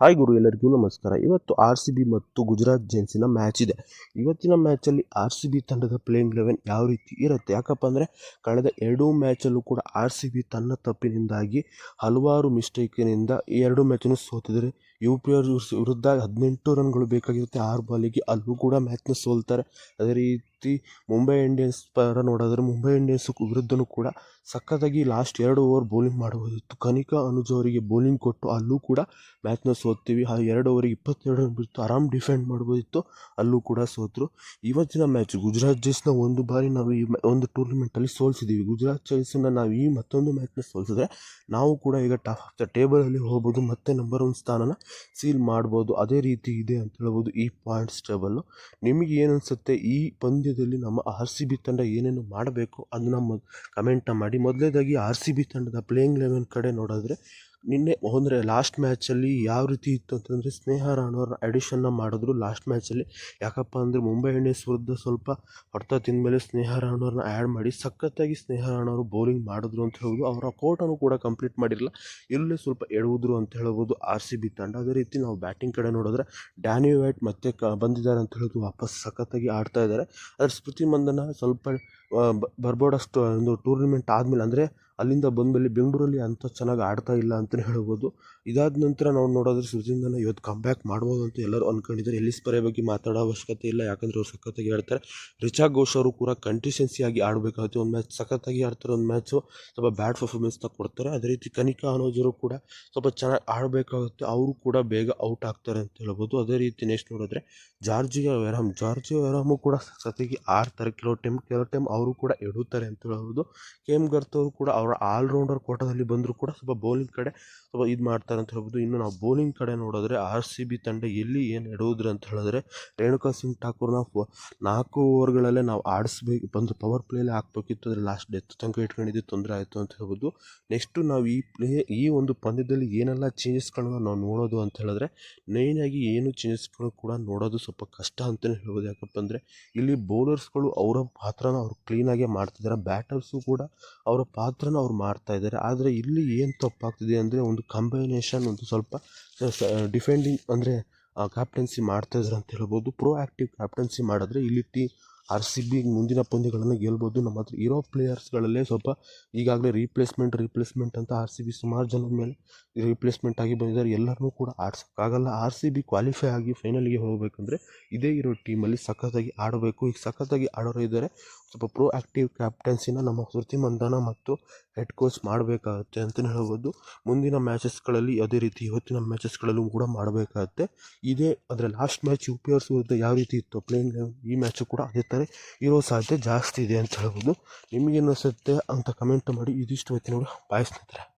Hi ಗುರು, ಎಲ್ಲರಿಗೂ ನಮಸ್ಕಾರ. ಇವತ್ತು ಆರ್ ಸಿ ಬಿ ಮತ್ತು ಗುಜರಾತ್ ಜೇನ್ಸಿನ ಮ್ಯಾಚ್ ಇದೆ. ಇವತ್ತಿನ ಮ್ಯಾಚಲ್ಲಿ ಆರ್ ಸಿ ಬಿ ತಂಡದ ಪ್ಲೇಯಿಂಗ್ ಲೆವೆನ್ ಯಾವ ರೀತಿ ಇರುತ್ತೆ? ಯಾಕಪ್ಪ ಅಂದರೆ ಕಳೆದ ಎರಡೂ ಮ್ಯಾಚಲ್ಲೂ ಕೂಡ ಆರ್ ಸಿ ಬಿ ತನ್ನ ತಪ್ಪಿನಿಂದಾಗಿ ಹಲವಾರು ಮಿಸ್ಟೇಕಿನಿಂದ ಈ ಎರಡು ಮ್ಯಾಚನ್ನು ಸೋತಿದ್ದಾರೆ ಯು ಪಿ ಆರ್ ವಿರುದ್ಧ ಹದಿನೆಂಟು ರನ್ಗಳು ಬೇಕಾಗಿರುತ್ತೆ. ಆರು ಬಾಲಿಗೆ ಅಲ್ಲೂ ಕೂಡ ಮ್ಯಾಚ್ನ ಸೋಲ್ತಾರೆ. ಅದೇ ರೀತಿ ಮುಂಬೈ ಇಂಡಿಯನ್ಸ್ ಪರ ನೋಡಿದ್ರೆ ಮುಂಬೈ ಇಂಡಿಯನ್ಸ್ ವಿರುದ್ಧನೂ ಕೂಡ ಸಖತ್ತಾಗಿ ಲಾಸ್ಟ್ ಎರಡು ಓವರ್ ಬೌಲಿಂಗ್ ಮಾಡಬಹುದಿತ್ತು. ಕನಿಕಾ ಅನುಜ್ ಅವರಿಗೆ ಬೌಲಿಂಗ್ ಕೊಟ್ಟು ಅಲ್ಲೂ ಕೂಡ ಮ್ಯಾಚ್ನ ಸೋತೀವಿ ಆ ಎರಡು ಓವರಿಗೆ ಇಪ್ಪತ್ತೆರಡು ರನ್ ಬಿಟ್ಟು ಆರಾಮ್ ಡಿಫೆಂಡ್ ಮಾಡ್ಬೋದಿತ್ತು ಅಲ್ಲೂ ಕೂಡ ಸೋತರು. ಇವತ್ತಿನ ಮ್ಯಾಚ್ ಗುಜರಾತ್ ಜೈಸ್ನ ಒಂದು ಬಾರಿ ನಾವು ಈ ಒಂದು ಟೂರ್ನಮೆಂಟಲ್ಲಿ ಸೋಲ್ಸಿದ್ದೀವಿ ಗುಜರಾತ್ ಜೈನ್ಸನ್ನ ನಾವು ಈ ಮತ್ತೊಂದು ಮ್ಯಾಚ್ನ ಸೋಲ್ಸಿದ್ರೆ ನಾವು ಕೂಡ ಈಗ ಟಾಪ್ ಆಫ್ ದ ಟೇಬಲಲ್ಲಿ ಹೋಗ್ಬೋದು. ಮತ್ತೆ ನಂಬರ್ ಒನ್ ಸ್ಥಾನನ ಸೀಲ್ ಮಾಡ್ಬೋದು, ಅದೇ ರೀತಿ ಇದೆ ಅಂತ ಹೇಳ್ಬೋದು ಈ ಪಾಯಿಂಟ್ಸ್ ಟೇಬಲ್ಲು. ನಿಮಗೆ ಏನು ಅನಿಸುತ್ತೆ? ಈ ಪಂದ್ಯದಲ್ಲಿ ನಮ್ಮ ಆರ್ ಸಿ ಬಿ ತಂಡ ಏನೇನು ಮಾಡಬೇಕು? ಅದನ್ನ ಮ ಕಮೆಂಟ್ನ ಮಾಡಿ. ಮೊದಲನೇದಾಗಿ ಆರ್ ಸಿ ಬಿ ತಂಡದ ಪ್ಲೇಯಿಂಗ್ ಲೆವೆನ್ ಕಡೆ ನೋಡಿದ್ರೆ ನಿನ್ನೆ ಅಂದರೆ ಲಾಸ್ಟ್ ಮ್ಯಾಚಲ್ಲಿ ಯಾವ ರೀತಿ ಇತ್ತು ಅಂತಂದರೆ ಸ್ನೇಹ ರಾಣವ್ರ ಅಡಿಷನ್ನ ಮಾಡಿದ್ರು ಲಾಸ್ಟ್ ಮ್ಯಾಚಲ್ಲಿ ಯಾಕಪ್ಪ ಅಂದರೆ ಮುಂಬೈ ಇಂಡಿಯನ್ಸ್ ವಿರುದ್ಧ ಸ್ವಲ್ಪ ಹೊಡೆತ ತಿಂದಮೇಲೆ ಸ್ನೇಹ ರಾಣವ್ರನ್ನ ಆ್ಯಡ್ ಮಾಡಿ ಸಖತ್ತಾಗಿ ಸ್ನೇಹ ರಾಣೋರು ಬೌಲಿಂಗ್ ಮಾಡಿದ್ರು ಅಂತ ಹೇಳ್ಬೋದು. ಅವರ ಕೋಟನ್ನು ಕೂಡ ಕಂಪ್ಲೀಟ್ ಮಾಡಿರಲಿಲ್ಲ. ಇಲ್ಲೇ ಸ್ವಲ್ಪ ಎಡುವುದ್ರು ಅಂತ ಹೇಳ್ಬೋದು ಆರ್ ಸಿ ಬಿ ತಂಡ. ಅದೇ ರೀತಿ ನಾವು ಬ್ಯಾಟಿಂಗ್ ಕಡೆ ನೋಡಿದ್ರೆ ಡ್ಯಾನಿ ವೈಟ್ ಮತ್ತೆ ಬಂದಿದ್ದಾರೆ ಅಂತ ಹೇಳೋದು ವಾಪಸ್ ಸಖತ್ತಾಗಿ ಆಡ್ತಾ ಇದ್ದಾರೆ. ಅದರ ಸ್ಮೃತಿ ಮಂದನ ಸ್ವಲ್ಪ ಬರ್ಬೋಡಷ್ಟು ಒಂದು ಟೂರ್ನಿಮೆಂಟ್ ಆದಮೇಲೆ ಅಂದರೆ ಅಲ್ಲಿಂದ ಬಂದಮೇಲೆ ಬೆಂಗಳೂರಲ್ಲಿ ಅಂಥ ಚೆನ್ನಾಗಿ ಆಡ್ತಾ ಇಲ್ಲ ಅಂತಲೇ ಹೇಳ್ಬೋದು. ಇದಾದ ನಂತರ ನಾವು ನೋಡೋದ್ರೆ ಸುಜಿಂದನ ಇವತ್ತು ಕಂಬ್ಯಾಕ್ ಮಾಡ್ಬೋದು ಅಂತ ಎಲ್ಲರೂ ಅಂದ್ಕೊಂಡಿದ್ದಾರೆ ಎಲ್ಲಿ ಪರೆ ಬಗ್ಗೆ ಮಾತಾಡೋ ಅವಶ್ಯಕತೆ ಇಲ್ಲ. ಯಾಕಂದರೆ ಅವ್ರು ಸಖತ್ತಾಗಿ ಆಡ್ತಾರೆ. ರಿಚಾ ಘೋಷ್ ಅವರು ಕೂಡ ಕಂಟಿಸ್ಟೆನ್ಸಿಯಾಗಿ ಆಡಬೇಕಾಗುತ್ತೆ. ಒಂದು ಮ್ಯಾಚ್ ಸಖತ್ತಾಗಿ ಆಡ್ತಾರೆ, ಒಂದು ಮ್ಯಾಚು ಸ್ವಲ್ಪ ಬ್ಯಾಡ್ ಪರ್ಫಾರ್ಮೆನ್ಸ್ನ ಕೊಡ್ತಾರೆ. ಅದೇ ರೀತಿ ಕನಿಕಾ ಅನೋಜರು ಕೂಡ ಸ್ವಲ್ಪ ಚೆನ್ನಾಗಿ ಆಡಬೇಕಾಗುತ್ತೆ. ಅವರು ಕೂಡ ಬೇಗ ಔಟ್ ಆಗ್ತಾರೆ ಅಂತ ಹೇಳ್ಬೋದು. ಅದೇ ರೀತಿ ನೆಕ್ಸ್ಟ್ ನೋಡಿದ್ರೆ ಜಾರ್ಜಿಯ ವೆರಾಮ್ ಜಾರ್ಜಿಯ ವೆರಾಮು ಕೂಡ ಸಖತ್ತಾಗಿ ಆಡ್ತಾರೆ. ಕೆಲವು ಟೈಮ್ ಕೆಲವು ಟೈಮ್ ಅವರು ಕೂಡ ಎಡುತ್ತಾರೆ ಅಂತ ಹೇಳ್ಬೋದು. ಕೆ ಎಂ ಗರ್ತ್ ಅವರು ಕೂಡ ಅವರ ಆಲ್ರೌಂಡರ್ ಕೋಟದಲ್ಲಿ ಬಂದರೂ ಕೂಡ ಸ್ವಲ್ಪ ಬೌಲಿಂಗ್ ಕಡೆ ಸ್ವಲ್ಪ ಇದು ಮಾಡ್ತಾರೆ ಅಂತ ಹೇಳ್ಬೋದು. ಇನ್ನು ನಾವು ಬೌಲಿಂಗ್ ಕಡೆ ನೋಡಿದ್ರೆ ಆರ್ ಸಿ ಬಿ ತಂಡ ಎಲ್ಲಿ ಏನು ಎಡುವುದ್ರೆ ಅಂತ ಹೇಳಿದ್ರೆ ರೇಣುಕಾ ಸಿಂಗ್ ಠಾಕೂರ್ನ ನಾಲ್ಕು ಓವರ್ಗಳಲ್ಲೇ ನಾವು ಆಡಿಸ್ಬೇಕು ಬಂದು ಪವರ್ ಪ್ಲೇಲೇ ಹಾಕ್ಬೇಕಿತ್ತು. ಅಂದರೆ ಲಾಸ್ಟ್ ಡೆತ್ ತನಕ ಇಟ್ಕೊಂಡಿದ್ದು ತೊಂದರೆ ಆಯಿತು ಅಂತ ಹೇಳ್ಬೋದು. ನೆಕ್ಸ್ಟು ನಾವು ಈ ಪ್ಲೇ ಈ ಒಂದು ಪಂದ್ಯದಲ್ಲಿ ಏನೆಲ್ಲ ಚೇಂಜಸ್ಗಳನ್ನ ನಾವು ನೋಡೋದು ಅಂತ ಹೇಳಿದ್ರೆ ಮೇಯ್ನಾಗಿ ಏನು ಚೇಂಜಸ್ಗಳು ಕೂಡ ನೋಡೋದು ಸ್ವಲ್ಪ ಕಷ್ಟ ಅಂತಲೇ ಹೇಳ್ಬೋದು. ಯಾಕಪ್ಪ ಅಂದರೆ ಇಲ್ಲಿ ಬೌಲರ್ಸ್ಗಳು ಅವರ ಪಾತ್ರನ ಅವ್ರು ಕ್ಲೀನಾಗೆ ಮಾಡ್ತಿದ್ದಾರೆ. ಬ್ಯಾಟರ್ಸು ಕೂಡ ಅವರ ಪಾತ್ರನ ಅವ್ರು ಮಾಡ್ತಾ ಇದ್ದಾರೆ. ಆದರೆ ಇಲ್ಲಿ ಏನು ತಪ್ಪಾಗ್ತಿದೆ ಅಂದರೆ ಒಂದು ಕಂಬೈನೇಷನ್ ಒಂದು ಸ್ವಲ್ಪ ಡಿಫೆಂಡಿಂಗ್ ಅಂದರೆ ಕ್ಯಾಪ್ಟನ್ಸಿ ಮಾಡ್ತಾ ಇದ್ದಾರೆ ಅಂತ ಹೇಳ್ಬೋದು. ಪ್ರೋ ಆ್ಯಕ್ಟಿವ್ ಕ್ಯಾಪ್ಟನ್ಸಿ ಮಾಡಿದ್ರೆ ಇಲ್ಲಿ ಟಿ ಆರ್ ಸಿ ಬಿ ಮುಂದಿನ ಪಂದ್ಯಗಳನ್ನು ಗೆಲ್ಬೋದು. ನಮ್ಮ ಹತ್ರ ಇರೋ ಪ್ಲೇಯರ್ಸ್ಗಳಲ್ಲೇ ಸ್ವಲ್ಪ ಈಗಾಗಲೇ ರೀಪ್ಲೇಸ್ಮೆಂಟ್ ರೀಪ್ಲೇಸ್ಮೆಂಟ್ ಅಂತ ಆರ್ ಸಿ ಬಿ ಸುಮಾರು ಜನದ ಮೇಲೆ ರೀಪ್ಲೇಸ್ಮೆಂಟ್ ಆಗಿ ಬಂದಿದ್ದಾರೆ. ಎಲ್ಲರನ್ನೂ ಕೂಡ ಆಡ್ಸೋಕ್ಕಾಗಲ್ಲ. ಆರ್ ಸಿ ಬಿ ಕ್ವಾಲಿಫೈ ಆಗಿ ಫೈನಲ್ಗೆ ಹೋಗಬೇಕಂದ್ರೆ ಇದೇ ಇರೋ ಟೀಮಲ್ಲಿ ಸಖತ್ತಾಗಿ ಆಡಬೇಕು. ಈಗ ಸಖತ್ತಾಗಿ ಆಡೋರು ಇದ್ದಾರೆ. ಸ್ವಲ್ಪ ಪ್ರೋ ಆ್ಯಕ್ಟಿವ್ ಕ್ಯಾಪ್ಟನ್ಸಿನ ನಮ್ಮ ಶ್ರುತಿ ಮಂದನ ಮತ್ತು ಹೆಡ್ ಕೋಚ್ ಮಾಡಬೇಕಾಗುತ್ತೆ ಅಂತಲೇ ಹೇಳ್ಬೋದು. ಮುಂದಿನ ಮ್ಯಾಚಸ್ಗಳಲ್ಲಿ ಅದೇ ರೀತಿ ಇವತ್ತಿನ ಮ್ಯಾಚಸ್ಗಳಲ್ಲೂ ಕೂಡ ಮಾಡಬೇಕಾಗುತ್ತೆ. ಇದೇ ಅದರ ಲಾಸ್ಟ್ ಮ್ಯಾಚ್ ಯು ಪಿ ಆರ್ಸ್ ವಿರುದ್ಧ ಯಾವ ರೀತಿ ಇತ್ತು ಪ್ಲೇಯಿಂಗ್ ಈ ಮ್ಯಾಚು ಕೂಡ ಅದೇ ಇರೋ ಸಾಧ್ಯತೆ ಜಾಸ್ತಿ ಇದೆ ಅಂತ ಹೇಳ್ಬೋದು. ನಿಮಗೇನು ಅನಿಸುತ್ತೆ ಅಂತ ಕಮೆಂಟ್ ಮಾಡಿ, ಇದಿಷ್ಟು ಇವತ್ತಿನ ಬಾಯ್ ಸ್ನೇಹಿತರೆ.